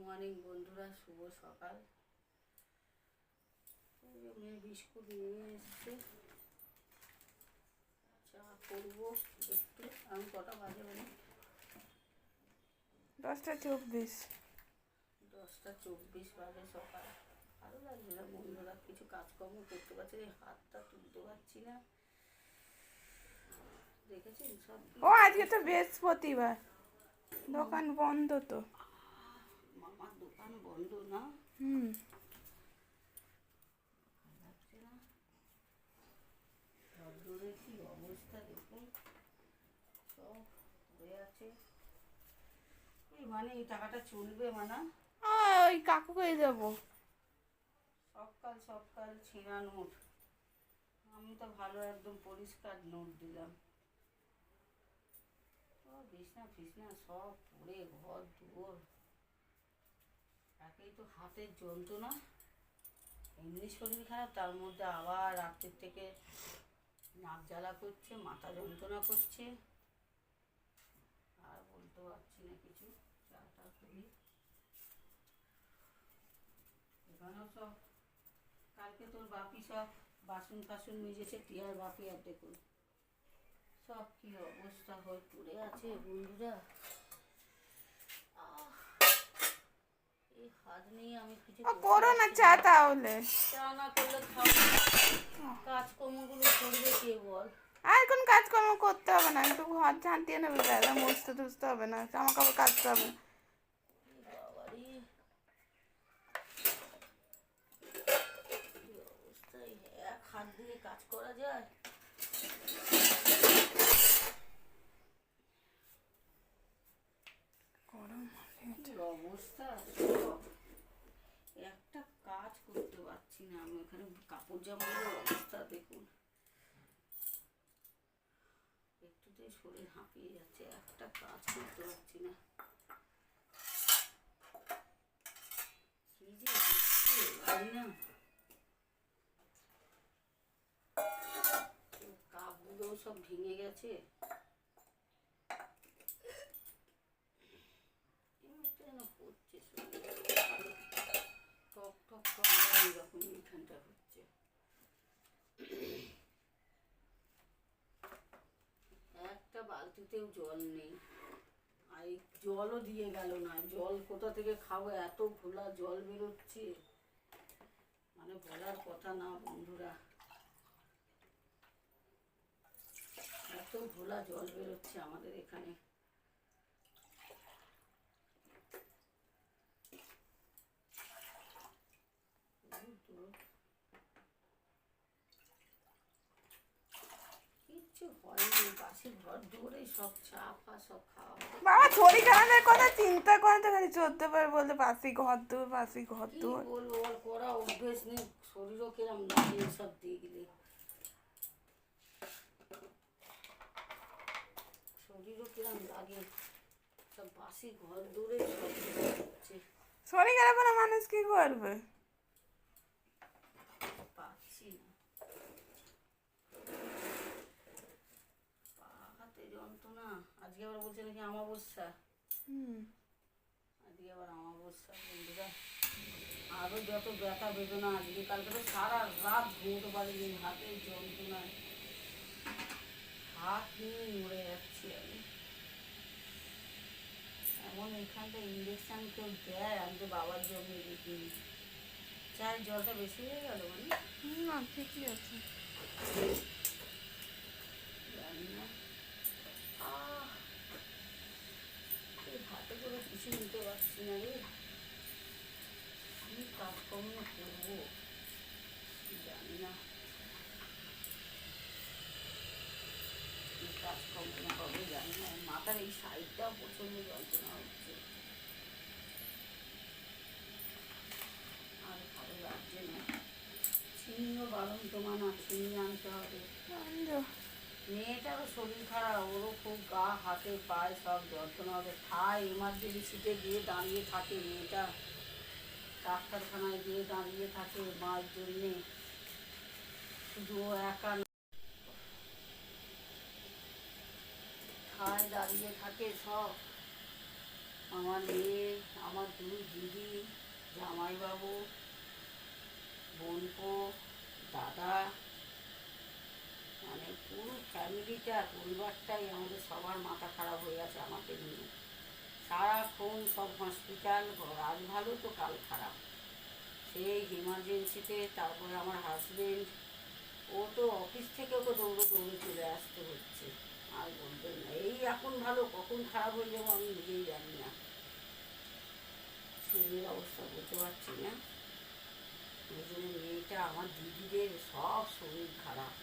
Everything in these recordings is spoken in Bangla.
মর্নিং বন্ধুরা শুভ সকাল। মেয়ে বিস্কুট নিয়ে এসছে। চা করব একটু। আমি কটা বাজে বলি? দশটা চব্বিশ। দশটা চব্বিশ বাজে সকাল। ভালো লাগছে না বন্ধুরা কিছু কাজকর্ম করতে পারছি হাতটা তুলতে পারছি না। দেখেছেন সব ও আজকে তো বৃহস্পতিবার। দোকান বন্ধ তো। মামার দোকান বন্ধ না। হুম। লাগছে না রোদ্দুরের কি অবস্থা দেখুন। সব হয়ে আছে। এই মানে এই টাকাটা চলবে মানা। আহ, ওই কাকুকে যাব সকাল সকাল ছেঁড়া নোট। আমি তো ভালো একদম পরিষ্কার নোট দিলাম। বিছনা ফিসনা সব পড়ে ঘর দুয়ার। একেই তো হাতের যন্ত্রণা। এমনি শরীর খারাপ, তার মধ্যে আবার রাত্রির থেকে নাক জ্বালা করছে, মাথা যন্ত্রণা করছে। আর বলতে পারছি না কিছু চাটা করি। এখানেও সব কালকে তোর বাপি সব বাসন টাসন মেজেছে, টিয়ার বাপি আর দেখুন সব কি অবস্থা হয়ে, পড়ে আছে বন্ধুরা আহ, এই হাত নিয়ে আমি কিছু করো না চা তাহলে। চা না করলে কাজকর্মগুলো করবে কে বল? আর কোন কাজকর্ম করতে হবে না একটু ঘর ঝাঁটিয়ে নেবে দাদা মুছতে হবে না জামা কাপড় কাচতে হবে। হাত দিয়ে কাজ করা যায় গরম কি অবস্থা? একটা কাজ করতে পারছি না আমি, এখানে কাপড় জামাগুলোর অবস্থা, দেখুন। একটুতেই শরীর হাঁপিয়ে যাচ্ছে, একটা কাজ করতে পারছি না। কি যে কাপগুলো সব ভেঙে গেছে এমনিতে যেন হচ্ছে শরীরে। টক টক টক এইরকম এইখানটা হচ্ছে একটা বালতিতেও জল নেই। আর জলও দিয়ে গেল না। জল কোথা থেকে খাব? এত ঘোলা জল বেরোচ্ছে। মানে বলার কথা না, বন্ধুরা। এত ঘোলা জল বেরোচ্ছে আমাদের এখানে কিচ্ছু হয়নি পাশে ঘর দৌড়ে সব চা ফা সব খাওয়া হবে। বাবা কথা চিন্তা করে তো খালি চলতে পারে বলতে পাশি ঘর দূর পাশি ঘর কি দূর। বলব আর করা অভ্যেস নেই শরীরও কিরম সব শরীরও কিরম লাগে সব বাসি ঘর দূরে সব কিছু হচ্ছে শরীর খারাপ মানুষ কি করবে পাচ্ছি না পা হাতে যন্ত্রণা আজকে আবার বলছে নাকি আমাবস্যা হুম। আজকে আবার আমাবস্যা বন্ধুরা। আরও যত ব্যথা বেদনা আজকে কালকে তো সারা রাত ঘুমোতে পারিনি হাতের যন্ত্রণায় হাত নিয়ে মরে যাচ্ছি আমি। এমন এখানটা ইঞ্জেকশন কেউ দেয় আমি তো বাবার জন্য দেখিনি। চায়ের জলটা বেশি হয়ে গেল মানে? না ঠিকই আছে জানি না আহ এই হাতে করে কিছু নিতে পারছি না রে কি কাজকর্ম করব জানি না কাজকর্ম হবে জানি না মাথার এই সাইডটাও প্রচণ্ড যন্ত্রণা হচ্ছে আর ভালো লাগছে না ছিনিও বারণ তোমার না ছিনিয়ে আনতে হবে। মেয়েটারও শরীর খারাপ, ওরও খুব গা, হাতে পায়ে সব যন্ত্রণা হবে। ঠায় এমার্জেন্সিতে গিয়ে দাঁড়িয়ে থাকে মেয়েটা। ডাক্তারখানায় গিয়ে দাঁড়িয়ে থাকে মার জন্যে। শুধু ও একা। ঠায় দাঁড়িয়ে থাকে সব। আমার মেয়ে, আমার দুই দিদি, জামাইবাবু বোনপো দাদা মানে পুরো ফ্যামিলিটা, পরিবারটাই আমাদের সবার মাথা খারাপ হয়ে আছে আমাকে নিয়ে। সারাক্ষণ সব হসপিটাল আজ ভালো তো কাল খারাপ। সেই ইমার্জেন্সিতে তারপরে আমার হাজবেন্ড ও তো অফিস থেকে ওকে দৌড়ে দৌড়ে চলে আসতে হচ্ছে। আর বলবেন না, এই এখন ভালো, কখন খারাপ হয়ে যাব আমি নিজেই জানি না। শরীরের অবস্থা বলতে পারছি না। ওই জন্য মেয়েটা, আমার দিদিদের সব শরীর খারাপ।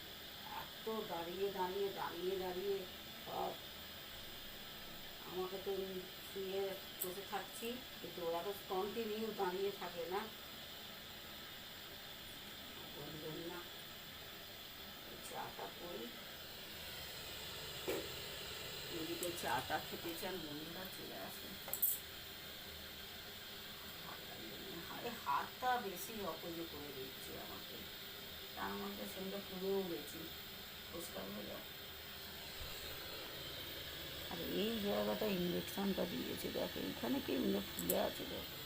দাঁড়িয়ে দাঁড়িয়ে দাঁড়িয়ে দাঁড়িয়ে সব। আমাকে তো শুয়ে বসে থাকছি, কিন্তু ওরা তো কন্টিনিউ দাঁড়িয়ে থাকে না। বলবেন না, চাটা করি। এদিকে চাটা খেতে চান বন্ধুরা চলে আসেন হাতটা বেশি অপোজে করে দিচ্ছে আমাকে। তার মধ্যে সেটা পুরোও গেছি পরিষ্কার হয়ে যাও আর, এই জায়গাটা ইঞ্জেকশনটা দিয়েছে, দেখো, এখানে কি এমনি দেখো।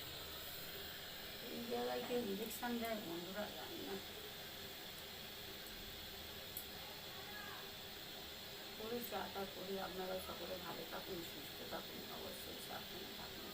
এই জায়গায় কেউ ইঞ্জেকশন দেয়, বন্ধুরা, জানি না। করি করি আপনারা সকলে ভালো থাকুন, সুস্থ থাকুন, অবশ্যই সাবধানে থাকুন।